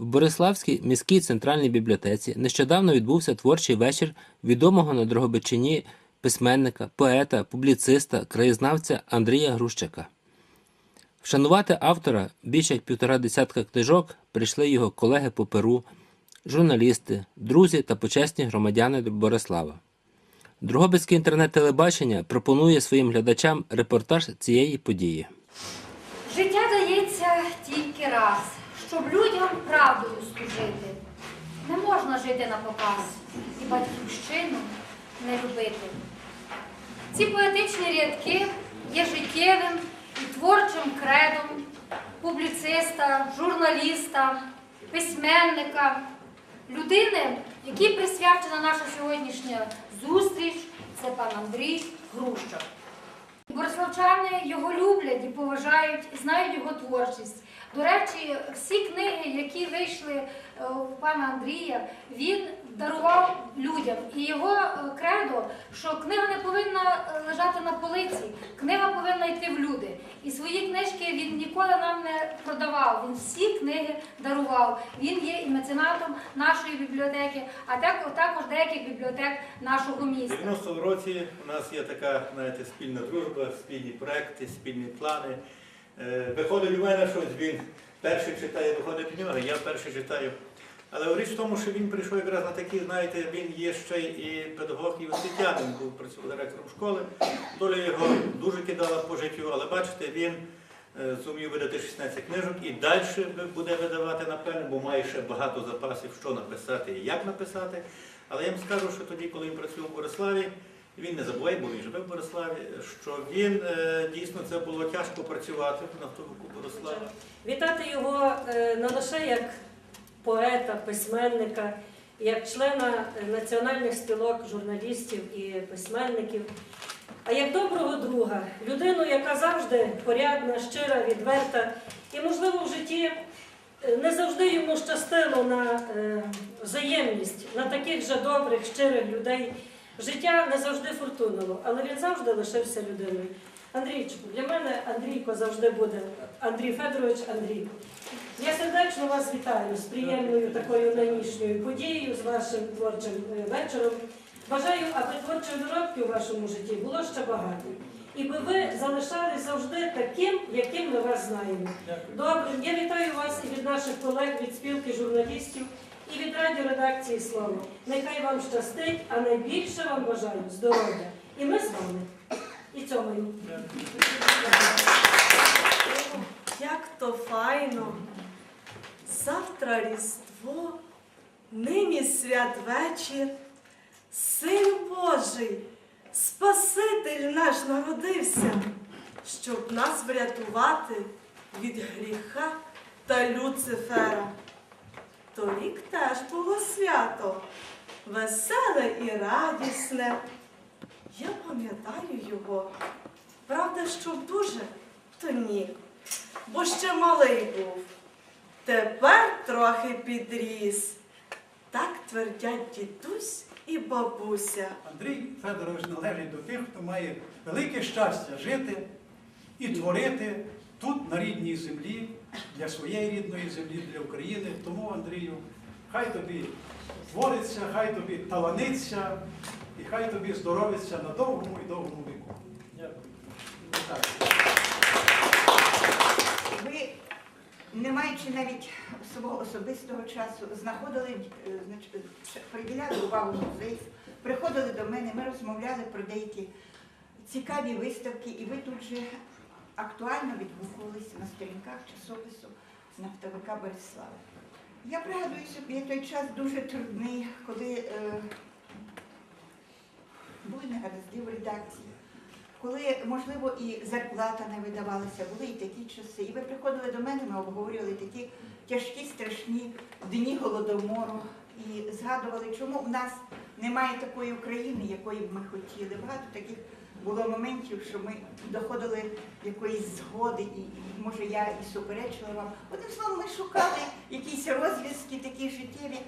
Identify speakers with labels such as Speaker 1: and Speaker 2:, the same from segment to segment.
Speaker 1: В Бориславській міській центральній бібліотеці нещодавно відбувся творчий вечір відомого на Дрогобичині письменника, поета, публіциста, краєзнавця Андрія Грущака. Вшанувати автора більше як півтора десятка книжок прийшли його колеги по Перу, журналісти, друзі та почесні громадяни Борислава. Дрогобицьке інтернет-телебачення пропонує своїм глядачам репортаж цієї події.
Speaker 2: Життя дається тільки раз, щоб людям правдою служити. Не можна жити на показ і батьківщину не любити. Ці поетичні рядки є життєвим і творчим кредом публіциста, журналіста, письменника, людини, якій присвячена наша сьогоднішня зустріч, це пан Андрій Грущак. Бориславчани його люблять і поважають, знають його творчість. До речі, всі книги, які вийшли е, у пана Андрія, він дарував людям. І його е, кредо, що книга не повинна е, лежати на полиці, книга повинна йти в люди. І свої книжки він ніколи нам не продавав. Він всі книги дарував. Він є і меценатом нашої бібліотеки, а так- також деяких бібліотек нашого
Speaker 3: У
Speaker 2: міста.
Speaker 3: 90-му році у нас є така, знаєте, спільна дружба, спільні проекти, спільні плани. Е, Виходить у мене щось, він перший читає, виходить у нього, я перший читаю. Але річ в тому, що він прийшов якраз на такі, знаєте, він є ще і педагог, і освітянин, був працював директором школи. Доля його дуже кидала по життю, але бачите, він е, зумів видати 16 книжок і далі буде видавати, напевно, бо має ще багато запасів, що написати і як написати. Але я вам скажу, що тоді, коли він працював у Бориславі, він не забуває, бо він живе в Бориславі, що він е, дійсно це було тяжко працювати на автобуку Борислава.
Speaker 4: Вітати його е, не лише як поета, письменника, як члена національних спілок журналістів і письменників, а як доброго друга, людину, яка завжди порядна, щира, відверта, і, можливо, в житті не завжди йому щастило на е, взаємність, на таких же добрих, щирих людей. Життя не завжди фортунило, але він завжди лишився людиною. Андрійчику, для мене Андрійко завжди буде Андрій Федорович Андрійко. Я сердечно вас вітаю з приємною такою нинішньою подією, з вашим творчим е, вечором. Бажаю, аби творчої доробки у вашому житті було ще багато. І би ви залишались завжди таким, яким ми вас знаємо. Добре, я вітаю вас і від наших колег від спілки журналістів, і від радіоредакції Слово. Нехай вам щастить, а найбільше вам бажаю здоров'я. І ми з вами. І цьому.
Speaker 5: Як то файно. Завтра Різдво, нині святвечір, Син Божий, Спаситель наш народився, щоб нас врятувати від гріха та Люцифера. Торік теж було свято, веселе і радісне. Я пам'ятаю його. Правда, що дуже, то ні, бо ще малий був. Тепер трохи підріс. Так твердять дідусь і бабуся.
Speaker 6: Андрій Федорович належить до тих, хто має велике щастя жити і творити тут, на рідній землі, для своєї рідної землі, для України. Тому, Андрію, хай тобі твориться, хай тобі таланиться і хай тобі здоровиться на довгому і довгому віку. Дякую. Вітаю.
Speaker 7: Ви, не маючи навіть свого особистого часу, знаходили, е, приділяли увагу музею, приходили до мене, ми розмовляли про деякі цікаві виставки, і ви тут же актуально відгукувалися на сторінках часопису нафтовика Борислава. Я пригадую собі той час дуже трудний, коли е, були негаразди в редакції коли, можливо, і зарплата не видавалася, були і такі часи. І ви приходили до мене, ми обговорювали такі тяжкі, страшні дні голодомору і згадували, чому в нас немає такої України, якої б ми хотіли. Багато таких було моментів, що ми доходили якоїсь згоди, і, може я і суперечила вам. Одним словом, ми шукали якісь розв'язки такі життєві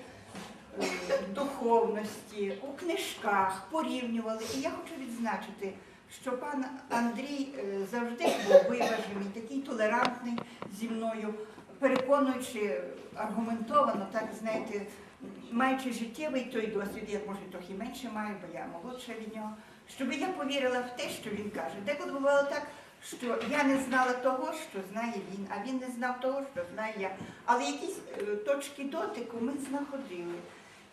Speaker 7: е, духовності, у книжках, порівнювали. І я хочу відзначити, що пан Андрій е, завжди був виважений, такий толерантний зі мною. переконуючи аргументовано, так знаєте, маючи життєвий той досвід, я може трохи менше маю, бо я молодша від нього, щоб я повірила в те, що він каже. Деколи бувало так, що я не знала того, що знає він, а він не знав того, що знаю я. Але якісь е, точки дотику ми знаходили.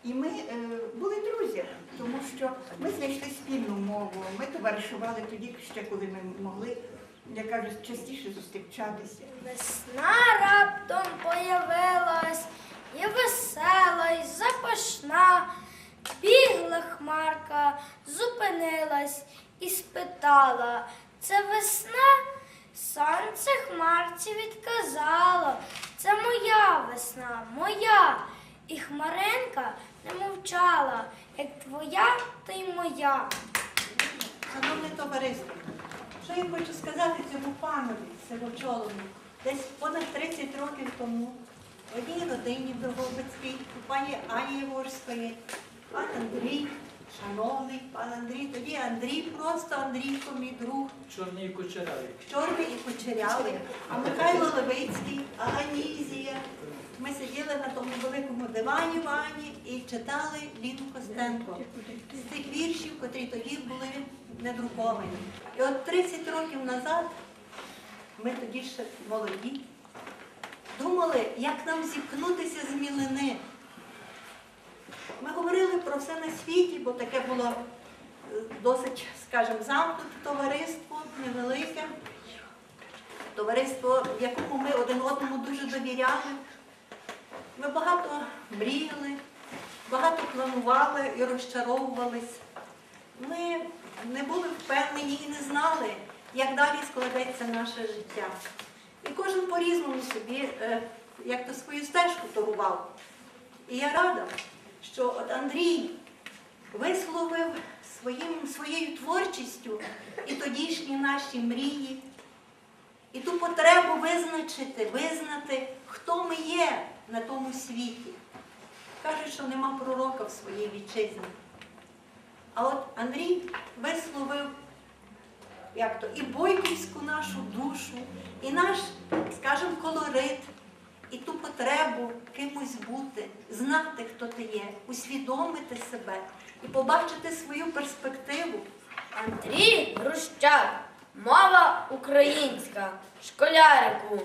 Speaker 7: І ми е, були друзями, тому що ми знайшли спільну мову, ми товаришували тоді, ще коли ми могли, як кажуть, частіше зустрічатися.
Speaker 8: Весна раптом появилась, і весела, і запашна. Бігла хмарка, зупинилась і спитала, це весна? Сонце хмарці відказало, це моя весна, моя. І хмаренка не мовчала, як твоя, то й моя.
Speaker 9: Шановне товариство, що я хочу сказати цьому панові сивочолому? Десь понад 30 років тому в одній родині Дрогобицькій, у пані Ані Ворської, пан Андрій, шановний пан Андрій, тоді Андрій, просто Андрійко, мій друг,
Speaker 6: Чорний і кучерявий.
Speaker 9: чорний і кучерявий, а Михайло Левицький, а Анізія. Ми сиділи на тому великому дивані в Ані і читали Ліну Костенко з цих віршів, котрі тоді були недруковані. І от 30 років назад, ми тоді ще молоді, думали, як нам зіткнутися з мілини. Ми говорили про все на світі, бо таке було е, досить, скажімо, замкнуте товариство, невелике. Товариство, в якому ми один одному дуже довіряли. Ми багато мріяли, багато планували і розчаровувались. Ми не були впевнені і не знали, як далі складеться наше життя. І кожен по-різному собі е, як то свою стежку торував. І я рада, що от Андрій висловив своїм, своєю творчістю і тодішні наші мрії, і ту потребу визначити, визнати, хто ми є на тому світі. Кажуть, що нема пророка в своїй вітчизні. А от Андрій висловив як то, і бойківську нашу душу, і наш, скажімо, колорит, і ту потребу кимось бути, знати, хто ти є, усвідомити себе і побачити свою перспективу.
Speaker 8: Андрій Грущак, мова українська, школярику.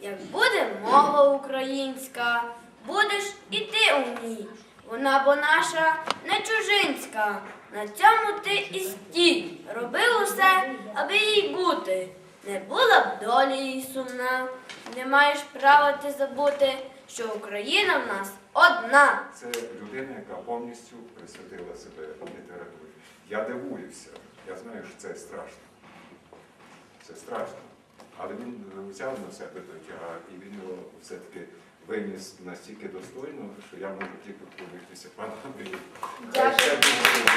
Speaker 8: Як буде мова українська, будеш і ти у ній. Вона бо наша не чужинська. На цьому ти і стій. Роби усе, аби їй бути. Не була б долі їй сумна. Не маєш права ти забути, що Україна в нас одна.
Speaker 10: Це людина, яка повністю присвятила себе літературі. Я дивуюся, я знаю, що це страшно. Це страшно. Але він взяв на себе той тягар, і він його все-таки виніс настільки достойно, що я можу тільки поклонитися пану Андрію. Хай ще буде.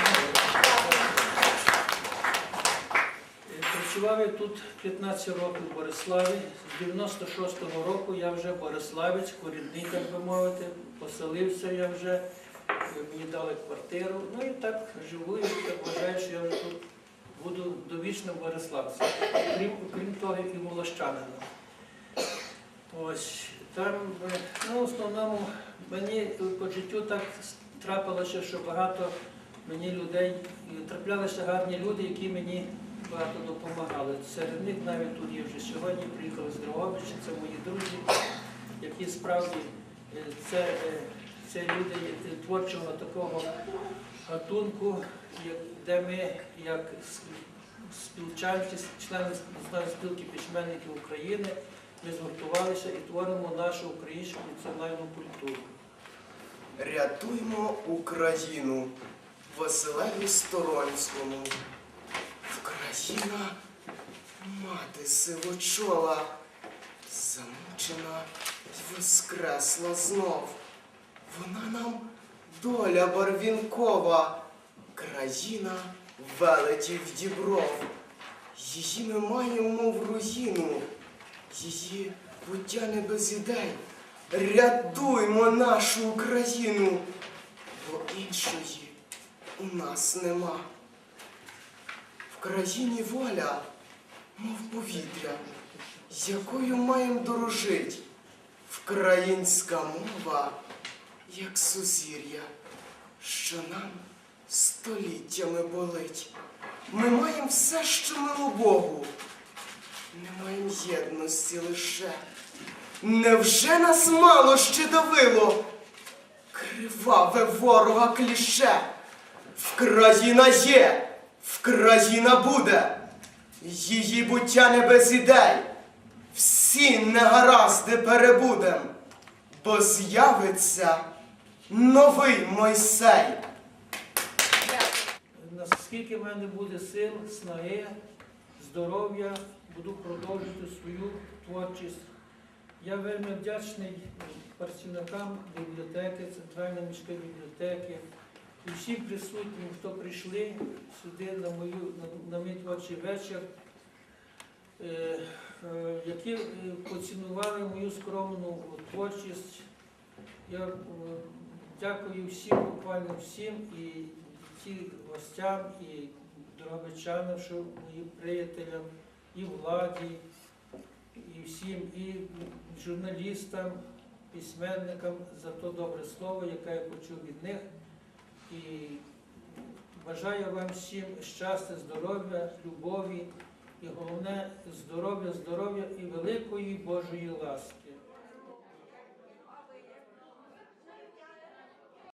Speaker 11: Е, Працював я тут 15 років в Бориславі. З 96-го року я вже Бориславець, корінний, так би мовити. Поселився я вже, мені дали квартиру. Ну і так живу, і так вважаю, що я вже тут буду довічно Бориславцем. Крім, крім того, як і волощанином. Ось там, е, ну, в основному мені по життю так трапилося, що багато мені людей, траплялися гарні люди, які мені багато допомагали. Серед них навіть тут є вже сьогодні, приїхали з Дрогобича, це мої друзі, які справді е, це, е, це люди творчого такого гатунку, де ми, як спілчанці, члени спілки письменників України, ми згуртувалися і творимо нашу українську національну культуру.
Speaker 12: Рятуймо Україну Василеві Сторонському. Україна, мати сивочола, замучена й воскресла знов. Вона нам доля барвінкова, країна велетів дібров. Її ми маємо в руїну, її буття не без ідей. Рятуймо нашу Україну, бо іншої у нас нема. Країні воля, мов повітря, якою маєм дорожить. Вкраїнська мова, як сузір'я, що нам століттями болить. Ми маємо все, що мило Богу. Не маємо єдності лише. Невже нас мало ще давило? Криваве ворога кліше. Вкраїна є, Вкраїна буде. Її буття не без ідей. Всі негаразди перебудем, бо з'явиться новий Мойсей.
Speaker 11: Наскільки в мене буде сил, снаги, здоров'я, буду продовжувати свою творчість. Я вельми вдячний працівникам бібліотеки, Центральної міської бібліотеки і всім присутнім, хто прийшли сюди на, мою, на, на мій творчий вечір, е, е, які е, поцінували мою скромну творчість. Я е, дякую всім, буквально всім, і ті гостям, і дорогобичанам, що моїм приятелям, і владі, і всім, і журналістам, письменникам за то добре слово, яке я почув від них. І бажаю вам всім щастя, здоров'я, любові і головне здоров'я, здоров'я і великої Божої ласки.